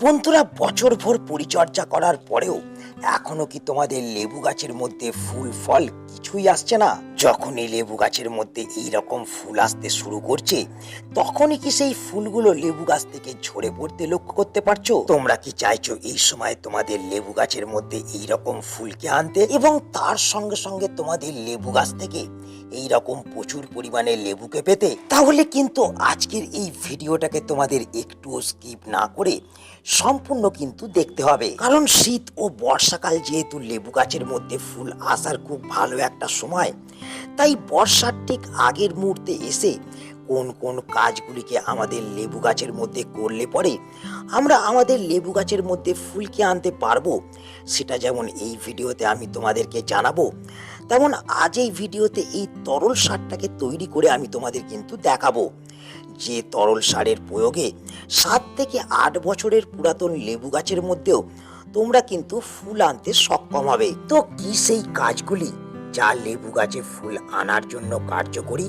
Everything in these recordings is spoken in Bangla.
বন্ধুরা বছর ভর পরিচর্যা করার পরেও এখনও কি তোমাদের লেবু গাছের মধ্যে ফুল, ফল কিছুই আসছে না? যখনই লেবু গাছের মধ্যে এই রকম ফুল আসতে শুরু করছে, তখনই কি সেই ফুলগুলো লেবু গাছ থেকে ঝরে পড়তে লক্ষ্য করতে পারছ? তোমরা কি চাইছো এই সময় তোমাদের লেবু গাছের মধ্যে এই রকম ফুলকে আনতে? এবং তার সঙ্গে সঙ্গে তোমাদের লেবু গাছ থেকে এই রকম প্রচুর পরিমাণে লেবুকে পেতে? তাহলে কিন্তু আজকের এই ভিডিওটাকে তোমাদের একটুও স্কিপ না করে সম্পূর্ণ কিন্তু দেখতে হবে। কারণ শীত ও বর্ষাকাল যেহেতু লেবু গাছের মধ্যে ফুল আসার খুব ভালো একটা সময়, তাই বর্ষার ঠিক আগের মুহূর্তে এসে কোন কোন কাজগুলিকে আমাদের লেবু গাছের মধ্যে করলে পরে আমরা আমাদের লেবু গাছের মধ্যে ফুলকে আনতে পারব, সেটা যেমন এই ভিডিওতে আমি তোমাদেরকে জানাব, তেমন আজ এই ভিডিওতে এই তরল সারটাকে তৈরি করে আমি তোমাদের কিন্তু দেখাবো। যে তরল সারের প্রয়োগে সাত থেকে আট বছরের পুরাতন লেবু গাছের মধ্যেও তোমরা কিন্তু ফুল আনতে সক্ষম হবে। তো কি সেই কাজগুলি যা লেবু গাছে ফুল আনার জন্য কার্যকরী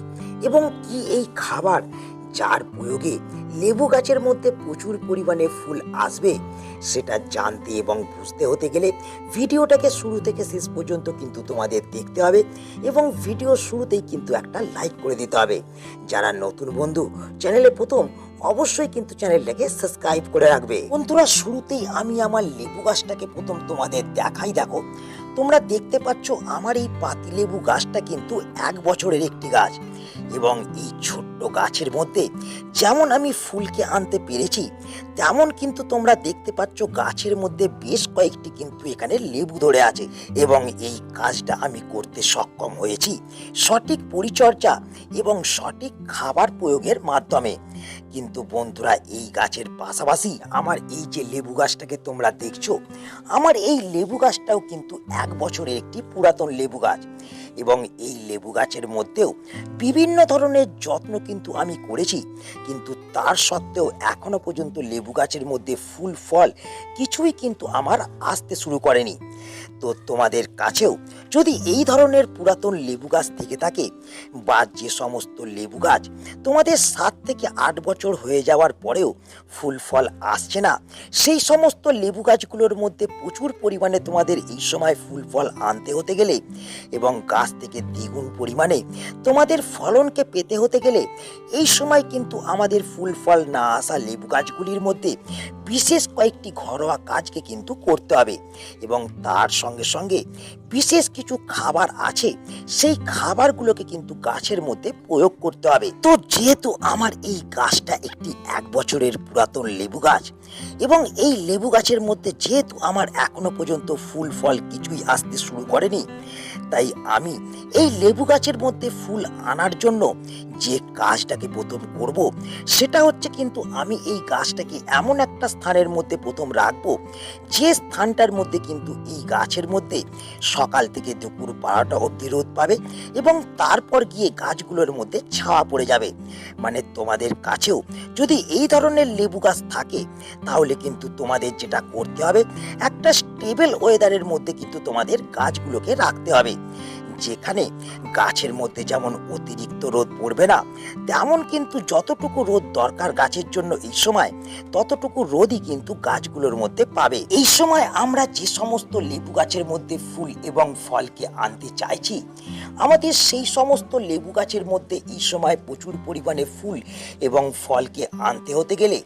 এবং কি এই খাবার যার প্রয়োগে লেবু গাছের মধ্যে প্রচুর পরিমাণে ফুল আসবে সেটা জানতে এবং বুঝতে হতে গেলে ভিডিওটাকে শুরু থেকে শেষ পর্যন্ত কিন্তু তোমাদের দেখতে হবে এবং ভিডিও শুরুতেই কিন্তু একটা লাইক করে দিতে হবে। যারা নতুন বন্ধু, চ্যানেলে প্রথম অবশ্যই কিন্তু চ্যানেলটাকে সাবস্ক্রাইব করে রাখবে। বন্ধুরা, শুরুতেই আমি আমার লেবু গাছটাকে প্রথম তোমাদের দেখাই। দেখো, তোমরা দেখতে পাচ্ছ আমার এই পাতিলেবু গাছটা কিন্তু এক বছরের একটি গাছ এবং এই ছোট্ট গাছের মধ্যে যেমন আমি ফুলকে আনতে পেরেছি, তেমন কিন্তু তোমরা দেখতে পাচ্ছ গাছের মধ্যে বেশ কয়েকটি কিন্তু এখানে লেবু ধরে আছে এবং এই কাজটা আমি করতে সক্ষম হয়েছি। সঠিক পরিচর্যা এবং সঠিক খাবার প্রয়োগের মাধ্যমে। কিন্তু বন্ধুরা, এই গাছের পাশাপাশি আমার এই যে লেবু গাছটাকে তোমরা দেখছ, আমার এই লেবু গাছটাও কিন্তু এক বছরের একটি পুরাতন লেবু গাছ। এবং এই লেবু গাছের মধ্যেও বিভিন্ন ধরনের যত্ন কিন্তু আমি করেছি, কিন্তু তার সত্ত্বেও এখনও পর্যন্ত লেবু গাছের মধ্যে ফুল, ফল কিছুই কিন্তু আমার আসতে শুরু করেনি। তো তোমাদের কাছেও যদি এই ধরনের পুরাতন লেবু গাছ থেকে থাকে, বা যে সমস্ত লেবু গাছ তোমাদের সাত থেকে আট বছর হয়ে যাওয়ার পরেও ফুল ফল আসছে না, সেই সমস্ত লেবু গাছগুলোর মধ্যে প্রচুর পরিমাণে তোমাদের এই সময় ফুল ফল আনতে হতে গেলে এবং গাছ থেকে দ্বিগুণ পরিমাণে তোমাদের ফলনকে পেতে হতে গেলে এই সময় কিন্তু আমাদের ফুল ফল না আসা লেবু গাছগুলির মধ্যে বিশেষ কয়েকটি ঘরোয়া কাজকে কিন্তু করতে হবে এবং তার সঙ্গে সঙ্গে বিশেষ কিছু খাবার আছে, সেই খাবারগুলোকে কিন্তু গাছের মধ্যে প্রয়োগ করতে হবে। তো যেহেতু আমার এই গাছটা একটি এক বছরের পুরাতন লেবু গাছ, এবং এই লেবু গাছের মধ্যে যেহেতু আমার এখনও পর্যন্ত ফুল, ফল কিছুই আসতে শুরু করেনি তাই আমি এই লেবু গাছের মধ্যে ফুল আনার জন্য যে কাজটাকে প্রথম করব, সেটা হচ্ছে কিন্তু আমি এই গাছটাকে এমন একটা স্থানের মধ্যে প্রথম রাখব, যে স্থানটার মধ্যে কিন্তু এই গাছের মধ্যে সকাল থেকে দুপুর বারোটা অবধি রোদ পাবে এবং তারপর গিয়ে গাছগুলোর মধ্যে ছাওয়া পড়ে যাবে। মানে তোমাদের কাছেও যদি এই ধরনের লেবু গাছ থাকে, তাহলে কিন্তু তোমাদের যেটা করতে হবে, একটা স্টেবল ওয়েদারের মধ্যে কিন্তু তোমাদের গাছগুলোকে রাখতে হবে। যেখানে গাছের মধ্যে যেমন অতিরিক্ত রোদ পড়বে না, তেমন কিন্তু যতটুকু রোদ দরকার গাছের জন্য এই সময়, ততটুকু রোদই কিন্তু গাছগুলোর মধ্যে পাবে। এই সময় আমরা যে সমস্ত লেবু গাছের মধ্যে ফুল এবং ফলকে আনতে চাইছি, আমাদের সেই সমস্ত লেবু গাছের মধ্যে এই সময় প্রচুর পরিমাণে ফুল এবং ফলকে আনতে হতে গেলে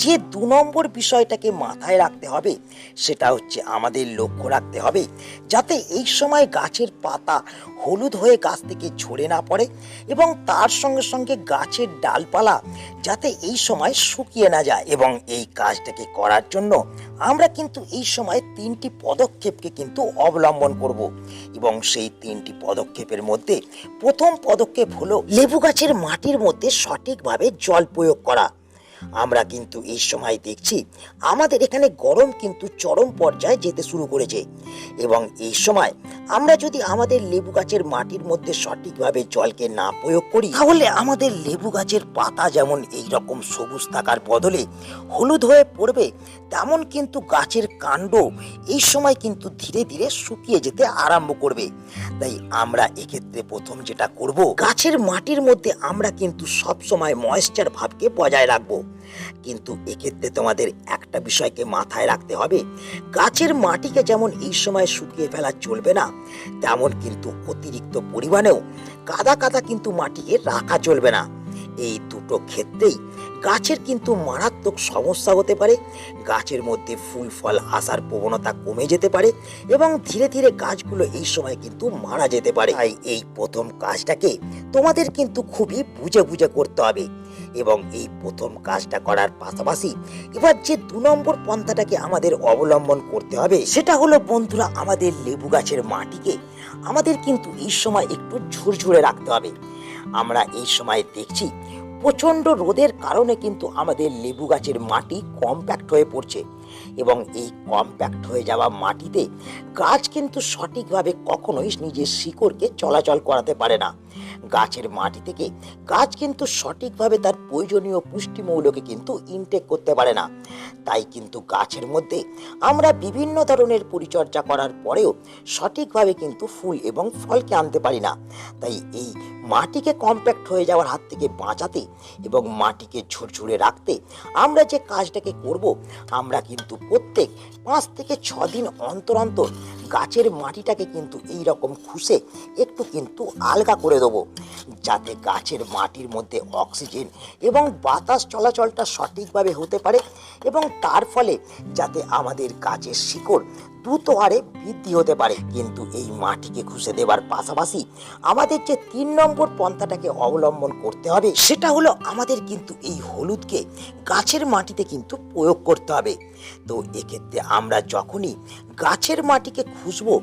যে দু নম্বর বিষয়টাকে মাথায় রাখতে হবে, সেটা হচ্ছে আমাদের লক্ষ্য রাখতে হবে, যাতে এই সময় গাছের পাতা হলুদ হয়ে গাছ থেকে ঝরে না পড়ে এবং তার সঙ্গে সঙ্গে গাছের ডালপালা যাতে এই সময় শুকিয়ে না যায় এবং এই কাজটাকে করার জন্য আমরা কিন্তু এই সময় তিনটি পদক্ষেপকে কিন্তু অবলম্বন করব। এবং সেই তিনটি পদক্ষেপের মধ্যে প্রথম পদক্ষেপ হলো লেবু গাছের মাটির মধ্যে সঠিকভাবে জল প্রয়োগ করা। আমরা কিন্তু এই সময় দেখছি আমাদের এখানে গরম কিন্তু চরম পর্যায়ে যেতে শুরু করেছে। এবং এই সময় আমরা যদি আমাদের লেবু গাছের মাটির মধ্যে সঠিকভাবে জলকে না প্রয়োগ করি, তাহলে আমাদের লেবু গাছের পাতা যেমন এই রকম সবুজ থাকার বদলে হলুদ হয়ে পড়বে, তেমন কিন্তু গাছের কাণ্ড এই সময় কিন্তু ধীরে ধীরে শুকিয়ে যেতে আরম্ভ করবে। তাই আমরা এক্ষেত্রে প্রথম যেটা করব, গাছের মাটির মধ্যে আমরা কিন্তু সব সময় ময়েশ্চার ভাবকে বজায় রাখব। কিন্তু এক্ষেত্রে তোমাদের একটা বিষয়কে মাথায় রাখতে হবে। গাছের মাটিকে যেমন এই সময় শুকিয়ে ফেলা চলবে না, তেমন কিন্তু অতিরিক্ত পরিমাণেও কাদা কাদা কিন্তু মাটিকে রাখা চলবে না। এই দুটো ক্ষেত্রেই গাছের কিন্তু মারাত্মক সমস্যা হতে পারে, গাছের মধ্যে ফুল, ফল আসার প্রবণতা কমে যেতে পারে এবং ধীরে ধীরে গাছগুলো এই সময় কিন্তু মারা যেতে পারে। তাই এই প্রথম কাজটাকে তোমাদের কিন্তু খুবই বুঝে বুঝে করতে হবে এবং এই প্রথম কাজটা করার পাশাপাশি এবার যে দু নম্বর পন্থাটাকে আমাদের অবলম্বন করতে হবে সেটা হলো বন্ধুরা আমাদের লেবু গাছের মাটিকে আমাদের কিন্তু এই সময় একটু ঝুরঝুরে রাখতে হবে। আমরা এই সময় দেখছি প্রচণ্ড রোদের কারণে কিন্তু আমাদের লেবু গাছের মাটি কম্প্যাক্ট হয়ে পড়ছে এবং এই কম্প্যাক্ট হয়ে যাওয়া মাটিতে গাছ কিন্তু সঠিকভাবে কখনোই নিজের শিকড়কে চলাচল করাতে পারে না। গাছের মাটি থেকে গাছ কিন্তু সঠিকভাবে তার প্রয়োজনীয় পুষ্টিমৌলকে কিন্তু ইনটেক করতে পারে না। তাই কিন্তু গাছের মধ্যে আমরা বিভিন্ন ধরনের পরিচর্যা করার পরেও সঠিকভাবে কিন্তু ফুল এবং ফলকে আনতে পারি না। তাই এই মাটিকে কম্প্যাক্ট হয়ে যাওয়ার হাত থেকে বাঁচাতে এবং মাটিকে ঝুরঝুরে রাখতে আমরা যে কাজটাকে করব, আমরা কিন্তু প্রত্যেক পাঁচ থেকে ছ দিন অন্তর অন্তর গাছের মাটিটাকে কিন্তু এই রকম খুশে একটু কিন্তু আলগা করে দেবো। যাতে গাছের মাটির মধ্যে অক্সিজেন এবং বাতাস চলাচলটা সঠিকভাবে হতে পারে এবং তার ফলে যাতে আমাদের গাছের শিকড় দ্রুত হারে বৃদ্ধি হতে পারে। কিন্তু এই মাটিকে খুশে দেওয়ার পাশাপাশি আমাদের যে তিন নম্বর পন্থাটাকে অবলম্বন করতে হবে, সেটা হলো আমাদের কিন্তু এই হলুদকে গাছের মাটিতে কিন্তু প্রয়োগ করতে হবে। তো এক্ষেত্রে আমরা যখনই গাছের মাটিকে খুঁজবো,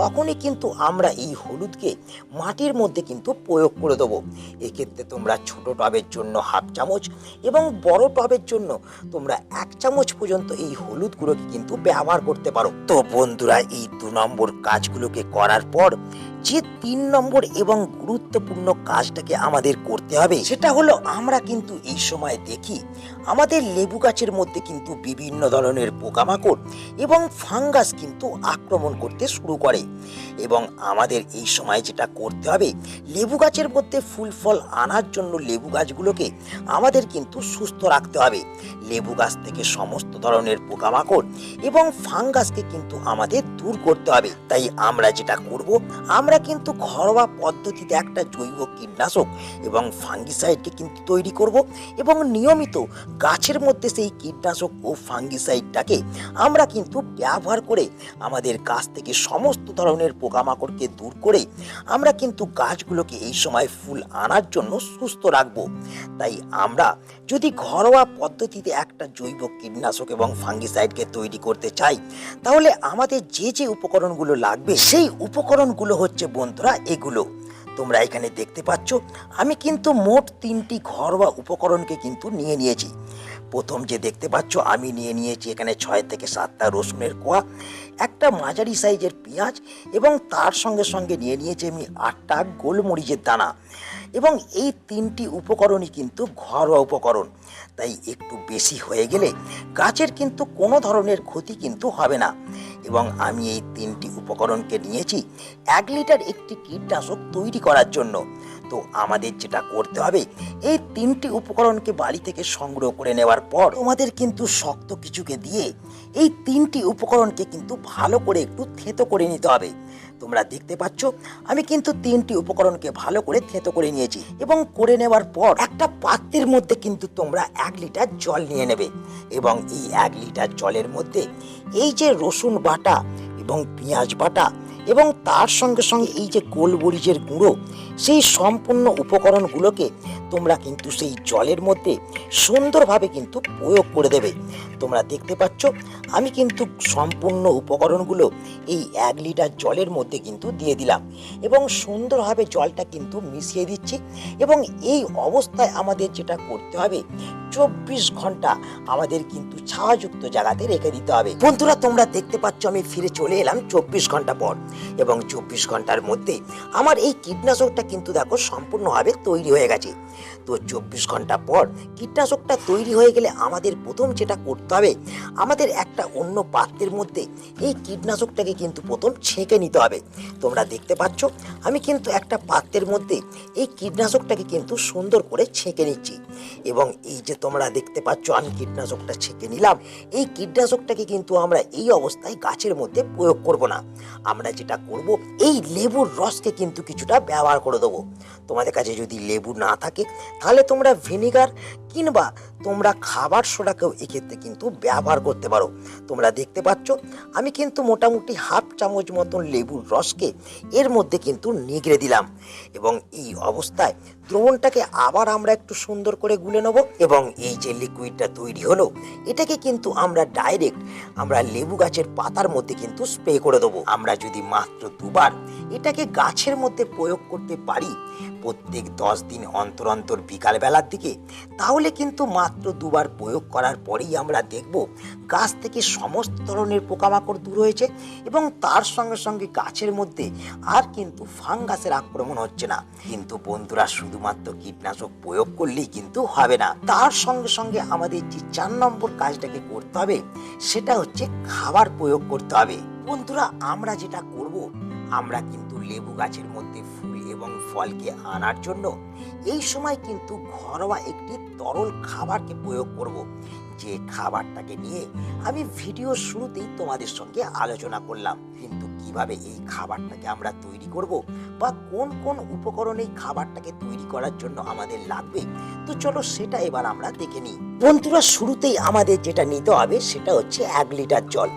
তখনই কিন্তু আমরা এই হলুদকে মাটির মধ্যে কিন্তু প্রয়োগ করে দেবো। এক্ষেত্রে তোমরা ছোট টবের জন্য হাফ চামচ এবং বড় টবের জন্য তোমরা এক চামচ পর্যন্ত এই হলুদগুলোকে কিন্তু ব্যবহার করতে পারো। তো বন্ধুরা, এই দু নম্বর কাজগুলোকে করার পর যে তিন নম্বর এবং গুরুত্বপূর্ণ কাজটাকে আমাদের করতে হবে, সেটা হলো আমরা কিন্তু এই সময় দেখি আমাদের লেবু গাছের মধ্যে কিন্তু বিভিন্ন ধরনের পোকামাকড় এবং ফাঙ্গাস কিন্তু আক্রমণ করতে শুরু করে। এবং আমাদের এই সময় যেটা করতে হবে, লেবু গাছের মধ্যে ফুল ফল আনার জন্য লেবু গাছগুলোকে আমাদের কিন্তু সুস্থ রাখতে হবে। লেবু গাছ থেকে সমস্ত ধরনের পোকামাকড় এবং ফাঙ্গাসকে কিন্তু আমাদের দূর করতে হবে। তাই আমরা যেটা করব, আমরা কিন্তু ঘরোয়া পদ্ধতিতে একটা জৈব কীটনাশক এবং ফাঙ্গিসাইডকে কিন্তু তৈরি করব এবং নিয়মিত গাছের মধ্যে সেই কীটনাশক ও ফাঙ্গিসাইডটাকে আমরা কিন্তু ব্যবহার করে আমাদের গাছ থেকে সমস্ত ধরনের পোকামাকড়কে দূর করে আমরা কিন্তু গাছগুলোকে এই সময় ফুল আনার জন্য সুস্থ রাখব। তাই আমরা যদি ঘরোয়া পদ্ধতিতে একটা জৈব কীটনাশক এবং ফাঙ্গিসাইডকে তৈরি করতে চাই, তাহলে আমাদের যে যে উপকরণগুলো লাগবে, সেই উপকরণগুলো হচ্ছে বন্ধুরা এগুলো। তোমরা এখানে দেখতে পাচ্ছ, আমি কিন্তু মোট তিনটি ঘরোয়া উপকরণকে কিন্তু নিয়ে নিয়েছি। প্রথম যে দেখতে পাচ্ছ, আমি নিয়ে নিয়েছি এখানে ছয় থেকে সাতটা রসুনের কোয়া, একটা মাঝারি সাইজের পেঁয়াজ এবং তার সঙ্গে সঙ্গে নিয়ে নিয়েছি আমি আটটা গোলমরিচের দানা। এবং এই তিনটি উপকরণই কিন্তু ঘরোয়া উপকরণ। তাই একটু বেশি হয়ে গেলে গাছের কিন্তু কোনো ধরনের ক্ষতি কিন্তু হবে না। এবং আমি এই তিনটি উপকরণকে নিয়েছি এক লিটার একটি কীটনাশক তৈরি করার জন্য। তো আমাদের যেটা করতে হবে, এই তিনটি উপকরণকে বাড়ি থেকে সংগ্রহ করে নেওয়ার পর তোমাদের কিন্তু শক্ত কিছুকে দিয়ে এই তিনটি উপকরণকে কিন্তু ভালো করে একটু থেতো করে নিতে হবে। তোমরা দেখতে পাচ্ছ, আমি কিন্তু তিনটি উপকরণকে ভালো করে থেতো করে নিয়েছি এবং করে নেওয়ার পর একটা পাত্রের মধ্যে কিন্তু তোমরা এক লিটার জল নিয়ে নেবে এবং এই এক লিটার জলের মধ্যে এই যে রসুন বাটা এবং পেঁয়াজ বাটা এবং তার সঙ্গে সঙ্গে এই যে গোলমরিচের গুঁড়ো সেই সম্পূর্ণ উপকরণগুলোকে তোমরা কিন্তু সেই জলের মধ্যে সুন্দরভাবে কিন্তু প্রয়োগ করে দেবে। তোমরা দেখতে পাচ্ছ, আমি কিন্তু সম্পূর্ণ উপকরণগুলো এই এক লিটার জলের মধ্যে কিন্তু দিয়ে দিলাম এবং সুন্দরভাবে জলটা কিন্তু মিশিয়ে দিচ্ছি এবং এই অবস্থায় আমাদের যেটা করতে হবে, চব্বিশ ঘণ্টা আমাদের কিন্তু ছায়াযুক্ত জায়গাতে রেখে দিতে হবে। বন্ধুরা, তোমরা দেখতে পাচ্ছ, আমি ফিরে চলে এলাম চব্বিশ ঘণ্টা পর এবং চব্বিশ ঘণ্টার মধ্যে আমার এই কীটনাশকটা কীটনাশকটা কিন্তু দেখো সম্পূর্ণভাবে তৈরি হয়ে গেছে। তো চব্বিশ ঘণ্টা পর কীটনাশকটা তৈরি হয়ে গেলে আমাদের প্রথম যেটা করতে হবে, আমাদের একটা অন্য পাত্রের মধ্যে এই কীটনাশকটাকে কিন্তু প্রথম ছেঁকে নিতে হবে। তোমরা দেখতে পাচ্ছ, আমি কিন্তু একটা পাত্রের মধ্যে এই কীটনাশকটাকে কিন্তু সুন্দর করে ছেঁকে নিচ্ছি। এবং এই যে তোমরা দেখতে পাচ্ছ, আমি কীটনাশকটা ছেঁকে নিলাম, এই কীটনাশকটাকে কিন্তু আমরা এই অবস্থায় গাছের মধ্যে প্রয়োগ করব না। আমরা যেটা করব, এই লেবুর রসকে কিন্তু কিছুটা ব্যবহার করে দেবো। তোমাদের কাছে যদি লেবু না থাকে তাহলে তোমরা ভিনিগার কিংবা তোমরা খাবার সোডাকেও এক্ষেত্রে কিন্তু ব্যবহার করতে পারো। তোমরা দেখতে পাচ্ছ, আমি কিন্তু মোটামুটি হাফ চামচ মতন লেবুর রসকে এর মধ্যে কিন্তু নিগড়ে দিলাম এবং এই অবস্থায় দ্রবণটাকে আবার আমরা একটু সুন্দর করে গুলে নেব এবং এই যে লিকুইডটা তৈরি হলো, এটাকে কিন্তু আমরা ডাইরেক্ট আমরা লেবু গাছের পাতার মধ্যে কিন্তু স্প্রে করে দেবো। আমরা যদি মাত্র দুবার এটাকে গাছের মধ্যে প্রয়োগ করতে পারি প্রত্যেক দশ দিন অন্তর অন্তর বিকালবেলার দিকে, তাহলে কিন্তু মাত্র দুবার প্রয়োগ করার পরেই আমরা দেখব গাছ থেকে সমস্ত ধরনের পোকামাকড় দূর হয়েছে এবং তার সঙ্গে সঙ্গে গাছের মধ্যে আর কিন্তু ফাঙ্গাসের আক্রমণ হচ্ছে না। কিন্তু বন্ধুরা, শুধুমাত্র কীটনাশক প্রয়োগ করলেই কিন্তু হবে না। তার সঙ্গে সঙ্গে আমাদের যে চার নম্বর কাজটাকে করতে হবে, সেটা হচ্ছে খাবার প্রয়োগ করতে হবে। বন্ধুরা, আমরা যেটা করব, আমরা কিন্তু লেবু গাছের মধ্যে ফুল এবং ফলকে আনার জন্য এই সময় কিন্তু ঘরোয়া একটি তরল খাবারকে প্রয়োগ করব। যে খাবারটাকে নিয়ে আমি ভিডিও শুরুতেই তোমাদের সঙ্গে আলোচনা করলাম। কিন্তু কীভাবে এই খাবারটাকে আমরা তৈরি করব বা কোন কোন উপকরণ এই খাবারটাকে তৈরি করার জন্য আমাদের লাগবে, তো চলো সেটা এবার আমরা দেখে নিই। বন্ধুরা, শুরুতেই আমাদের যেটা নিতে হবে সেটা হচ্ছে এক লিটার জল।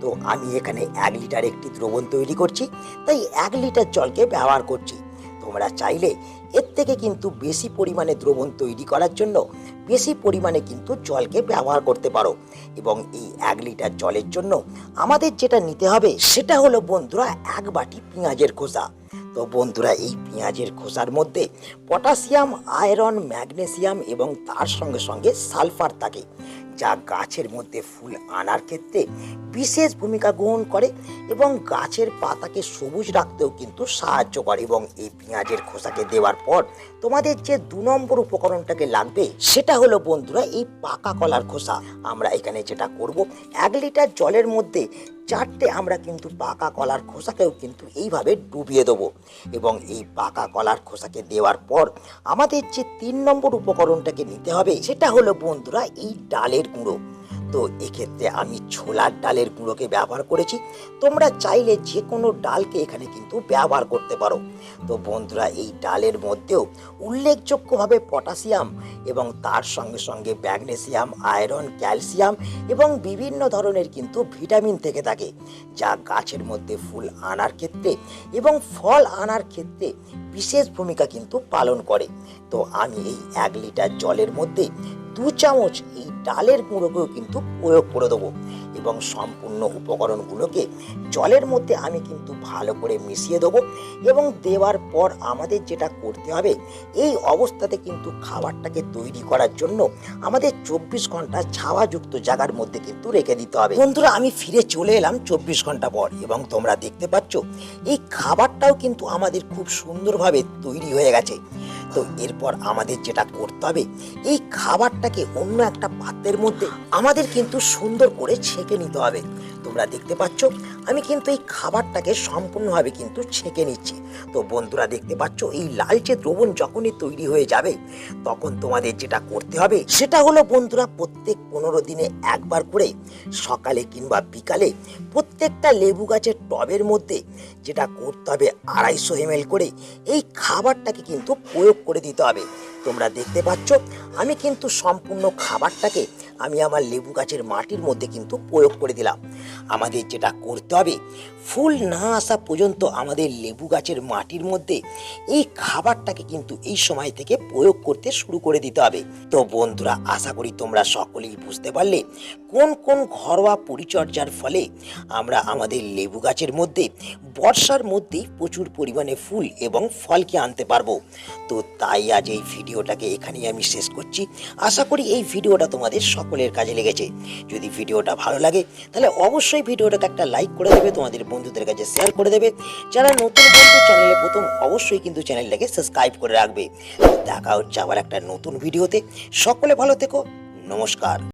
তো আমি এখানে এক লিটার একটি দ্রবণ তৈরি করছি, তাই এক লিটার জলকে ব্যবহার করছি। তোমরা চাইলে এর থেকে কিন্তু বেশি পরিমাণে দ্রবণ তৈরি করার জন্য বেশি পরিমাণে কিন্তু জলকে ব্যবহার করতে পারো। এবং এই এক লিটার জলের জন্য আমাদের যেটা নিতে হবে সেটা হলো বন্ধুরা এক বাটি পেঁয়াজের খোসা। তো বন্ধুরা, এই পেঁয়াজের খোসার মধ্যে পটাশিয়াম, আয়রন, ম্যাগনেসিয়াম এবং তার সঙ্গে সঙ্গে সালফার থাকে, যা গাছের মধ্যে ফুল আনার ক্ষেত্রে বিশেষ ভূমিকা গ্রহণ করে এবং গাছের পাতাকে সবুজ রাখতেও কিন্তু সাহায্য করে এবং এই পেঁয়াজের খোসাকে দেওয়ার পর তোমাদের যে দু নম্বর উপকরণটাকে লাগবে, সেটা হলো বন্ধুরা এই পাকা কলার খোসা। আমরা এখানে যেটা করব, এক লিটার জলের মধ্যে চারটে আমরা কিন্তু পাকা কলার খোসাকেও কিন্তু এইভাবে ডুবিয়ে দেবো। এবং এই পাকা কলার খোসাকে দেওয়ার পর আমাদের যে তিন নম্বর উপকরণটাকে নিতে হবে, সেটা হলো বন্ধুরা এই ডালের গুঁড়ো। তো এক্ষেত্রে আমি ছোলার ডালের গুঁড়োকে ব্যবহার করেছি। তোমরা চাইলে যে কোনো ডালকে এখানে কিন্তু ব্যবহার করতে পারো। তো বন্ধুরা, এই ডালের মধ্যেও উল্লেখযোগ্যভাবে পটাশিয়াম এবং তার সঙ্গে সঙ্গে ম্যাগনেসিয়াম, আয়রন, ক্যালসিয়াম এবং বিভিন্ন ধরনের কিন্তু ভিটামিন থেকে থাকে, যা গাছের মধ্যে ফুল আনার ক্ষেত্রে এবং ফল আনার ক্ষেত্রে বিশেষ ভূমিকা কিন্তু পালন করে। তো আমি এই এক লিটার জলের মধ্যে দু চামচ এই ডালের গুঁড়োকেও কিন্তু প্রয়োগ করে দেবো এবং সম্পূর্ণ উপকরণগুলোকে জলের মধ্যে আমি কিন্তু ভালো করে মিশিয়ে দেবো এবং দেওয়ার পর আমাদের যেটা করতে হবে, এই অবস্থাতে কিন্তু খাবারটাকে তৈরি করার জন্য আমাদের চব্বিশ ঘণ্টা ছাওয়াযুক্ত জায়গার মধ্যে কিন্তু রেখে দিতে হবে। বন্ধুরা, আমি ফিরে চলে এলাম চব্বিশ ঘণ্টা পর এবং তোমরা দেখতে পাচ্ছ, এই খাবারটাও কিন্তু আমাদের খুব সুন্দরভাবে তৈরি হয়ে গেছে। তো এরপর আমাদের যেটা করতে হবে, এই খাবারটাকে অন্য একটা পাত্রের মধ্যে আমাদের কিন্তু সুন্দর করে ছেঁকে নিতে হবে। তোমরা দেখতে পাচ্ছ, আমি কিন্তু এই খাবারটাকে সম্পূর্ণভাবে কিন্তু ছেঁকে নিচ্ছি। তো বন্ধুরা দেখতে পাচ্ছ, এই লালচে দ্রবণ যখনই তৈরি হয়ে যাবে, তখন তোমাদের যেটা করতে হবে, সেটা হলো বন্ধুরা প্রত্যেক পনেরো দিনে একবার করে সকালে কিংবা বিকালে প্রত্যেকটা লেবু গাছের টবের মধ্যে যেটা করতে হবে আড়াইশো এমএল করে, এই খাবারটাকে কিন্তু প্রয়োগ করে দিতে হবে। তোমরা দেখতে পাচ্ছ আমি কিন্তু সম্পূর্ণ খাবারটাকে আমি আমার লেবু গাছের মাটির মধ্যে কিন্তু প্রয়োগ করে দিলাম। আমাদের যেটা করতে হবে, ফুল না আসা পর্যন্ত আমাদের লেবু গাছের মাটির মধ্যে এই খাবারটাকে কিন্তু এই সময় থেকে প্রয়োগ করতে শুরু করে দিতে হবে। তো বন্ধুরা, আশা করি তোমরা সকলেই বুঝতে পারলে কোন কোন ঘরোয়া পরিচর্যার ফলে আমরা আমাদের লেবু গাছের মধ্যে, বর্ষার মধ্যেই প্রচুর পরিমাণে ফুল এবং ফলকে আনতে পারব। তো তাই আজ এই ভিডিওটাকে এখানেই আমি শেষ করছি। আশা করি এই ভিডিওটা তোমাদের সকল সকলের কাজে লেগেছে। যদি ভিডিওটা ভালো লাগে, তাহলে অবশ্যই ভিডিওটাকে একটা লাইক করে দেবে, তোমাদের বন্ধুদের কাছে শেয়ার করে দেবে। যারা নতুন বন্ধু চ্যানেলে প্রথম, অবশ্যই কিন্তু চ্যানেলটাকে সাবস্ক্রাইব করে রাখবে। দেখা হচ্ছে আবার একটা নতুন ভিডিওতে। সকলে ভালো থেকো, নমস্কার।